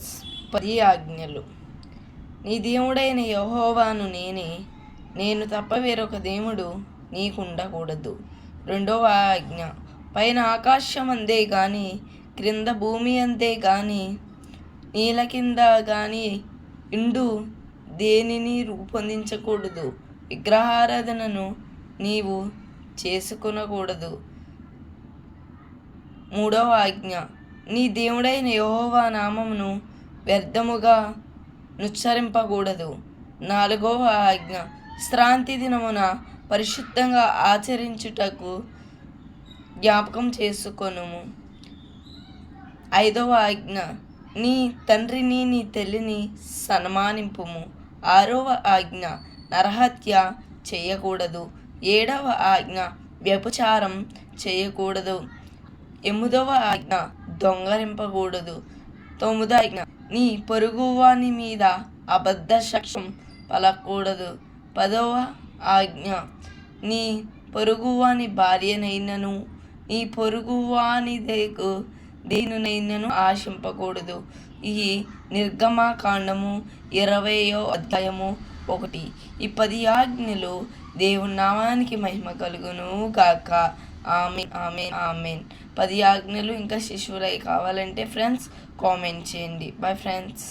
Friends పది ఆజ్ఞలు నీ దేవుడైన యహోవాను నేనే నేను తప్ప వేరొక దేవుడు నీకుండకూడదు. రెండవ ఆజ్ఞ పైన ఆకాశం అందే కానీ క్రింద భూమి అంతే కానీ నీల కింద కానీ ఇండు దేనిని రూపొందించకూడదు. విగ్రహారాధనను నీవు చేసుకునకూడదు. మూడవ ఆజ్ఞ నీ దేవుడైన యహోవా నామమును వ్యర్థముగా నుచ్చరింపకూడదు. నాలుగవ ఆజ్ఞ. శ్రాంతి దినమున పరిశుద్ధంగా ఆచరించుటకు జ్ఞాపకం చేసుకొనుము. ఐదవ ఆజ్ఞ. నీ తండ్రిని నీ తల్లిని సన్మానింపుము. ఆరవ ఆజ్ఞ. నరహత్య చేయకూడదు. ఏడవ ఆజ్ఞ. వ్యభిచారం చేయకూడదు. ఎనిమిదవ ఆజ్ఞ. దొంగలింపకూడదు. తొమ్మిదవ ఆజ్ఞ నీ పొరుగువాని మీద అబద్ధ సాక్ష్యం పలకూడదు. పదవ ఆజ్ఞ. నీ పొరుగువాని భార్యనైనను నీ పొరుగువాని దేకు దేనినైనను ఆశింపకూడదు. ఈ నిర్గమాకాండము ఇరవయో అధ్యాయము ఒకటి. ఈ పది ఆజ్ఞలు దేవుని నామానికి మహిమ కలుగును గాక. ఆమె ఆమె ఆమెన్. పది ఆజ్ఞలు ఇంకా శిశువులై కావాలంటే ఫ్రెండ్స్ కామెంట్ చేయండి. Bye friends